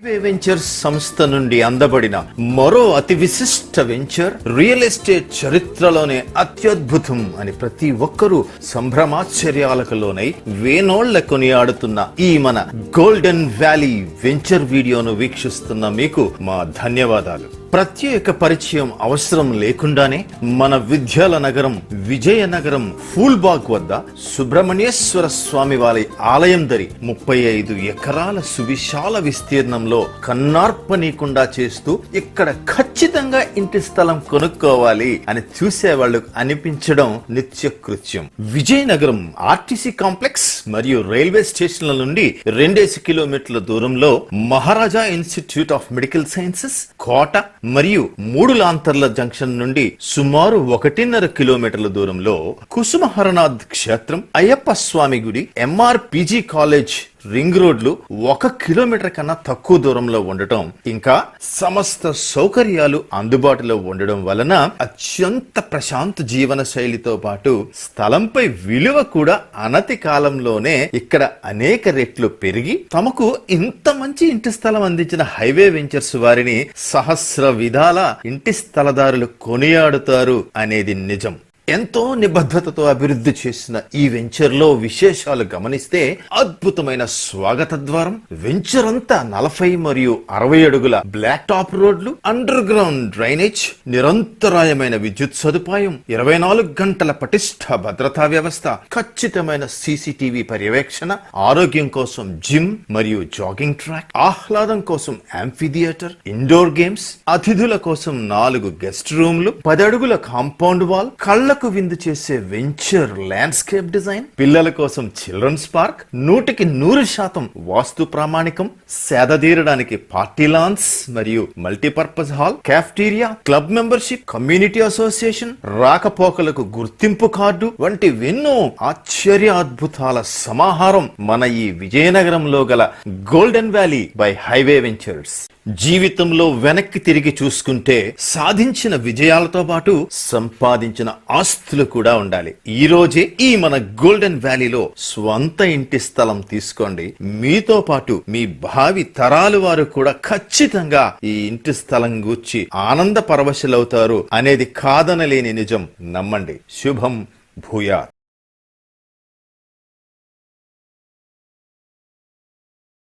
Ventures సంస్థ నుండి అందబడిన మరో అతి విశిష్ట వెంచర్ రియల్ ఎస్టేట్ చరిత్రలోనే అత్యద్భుతం అని ప్రతి ఒక్కరూ సంభ్రమాశ్చర్యాలకు లోనై వేనోళ్ళ కొనియాడుతున్న ఈ మన గోల్డెన్ వ్యాలీ వెంచర్ వీడియోను వీక్షిస్తున్న మీకు మా ధన్యవాదాలు. ప్రత్యేక పరిచయం అవసరం లేకుండానే మన విద్యాల నగరం విజయనగరం ఫూల్బాగ్ వద్ద సుబ్రహ్మణ్యేశ్వర స్వామి వారి ఆలయం దరి ముప్పై ఐదు ఎకరాల సువిశాల విస్తీర్ణంలో కన్నార్పనీయకుండా చేస్తూ ఇక్కడ ఖచ్చితంగా ఇంటి స్థలం కొనుక్కోవాలి అని చూసే వాళ్ళకు అనిపించడం నిత్య కృత్యం విజయనగరం ఆర్టీసీ కాంప్లెక్స్ మరియు రైల్వే స్టేషన్ల నుండి రెండేసి కిలోమీటర్ల దూరంలో Maharaja institute of medical sciences కోట మరియు మూడు లాంతర్ల జంక్షన్ నుండి సుమారు ఒకటిన్నర కిలోమీటర్ల దూరంలో కుసుమహరనాథ్ క్షేత్రం అయ్యప్ప స్వామి గుడి ఎంఆర్ కాలేజ్ రింగ్ రోడ్లు ఒక కిలోమీటర్ కన్నా తక్కువ దూరంలో ఉండటం ఇంకా సమస్త సౌకర్యాలు అందుబాటులో ఉండడం వలన అత్యంత ప్రశాంత జీవన శైలితో పాటు స్థలంపై విలువ కూడా అనతి కాలంలోనే ఇక్కడ అనేక రెట్లు పెరిగి తమకు ఇంత మంచి ఇంటి స్థలం అందించిన హైవే వెంచర్స్ వారిని సహస్ర విధాల ఇంటి స్థలదారులు కొనియాడుతారు అనేది నిజం. ఎంతో నిబద్ధతతో అభివృద్ధి చేసిన ఈ వెంచర్లో విశేషాలు గమనిస్తే అద్భుతమైన స్వాగత ద్వారం వెంచర్ అంతా నలభై మరియు అరవై అడుగుల బ్లాక్ టాప్ రోడ్లు అండర్ గ్రౌండ్ డ్రైనేజ్ నిరంతరాయమైన విద్యుత్ సదుపాయం ఇరవై నాలుగు గంటల పటిష్ట భద్రతా వ్యవస్థ ఖచ్చితమైన సీసీటీవీ పర్యవేక్షణ ఆరోగ్యం కోసం జిమ్ మరియు జాగింగ్ ట్రాక్ ఆహ్లాదం కోసం యాంఫిథియేటర్ ఇండోర్ గేమ్స్ అతిథుల కోసం నాలుగు గెస్ట్ రూమ్లు పది అడుగుల కాంపౌండ్ వాల్ కళ్ళ కళ్ళకు విందు చేసే వెంచర్ ల్యాండ్స్కేప్ డిజైన్ పిల్లల కోసం చిల్డ్రన్స్ పార్క్ నూటికి నూరు శాతం వాస్తు ప్రామాణికం సేదదీరడానికి పార్టీ లాన్స్ మరియు multipurpose hall cafeteria club membership community association రాకపోకలకు గుర్తింపు కార్డు వంటి ఎన్నో ఆశ్చర్య అద్భుతాల సమాహారం మన ఈ విజయనగరంలో గల golden valley by highway ventures. జీవితంలో వెనక్కి తిరిగి చూసుకుంటే సాధించిన విజయాలతో పాటు సంపాదించిన ఆస్తులు కూడా ఉండాలి. ఈ రోజే ఈ మన గోల్డెన్ వ్యాలీలో స్వంత ఇంటి స్థలం తీసుకోండి. మీతో పాటు మీ భావి తరాలు వారు కూడా ఖచ్చితంగా ఈ ఇంటి స్థలం గూర్చి ఆనంద పరవశులవుతారు అనేది కాదనలేని నిజం. నమ్మండి. శుభం భూయాత్.